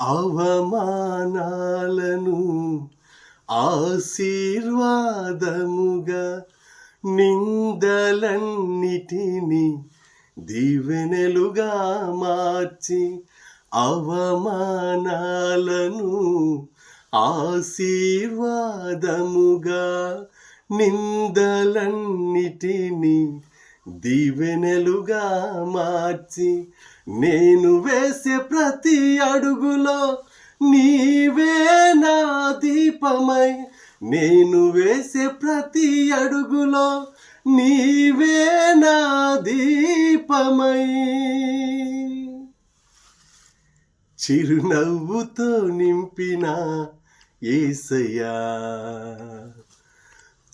అవమానాలను ఆశీర్వాదముగా నిందలన్నిటిని దీవెనలుగా మార్చి అవమానాలను ఆశీర్వాదముగా నిందలన్నిటినీ దీవెనెలుగా మార్చి నేను వేసే ప్రతి అడుగులో నీవే నా దీపమై నేను వేసే ప్రతి అడుగులో నీవే నా దీపమై. చిరునవ్వుతో నింపిన ఏసయ్యా.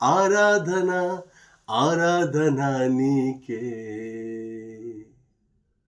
ఆరాధన ఆరాధన నీకే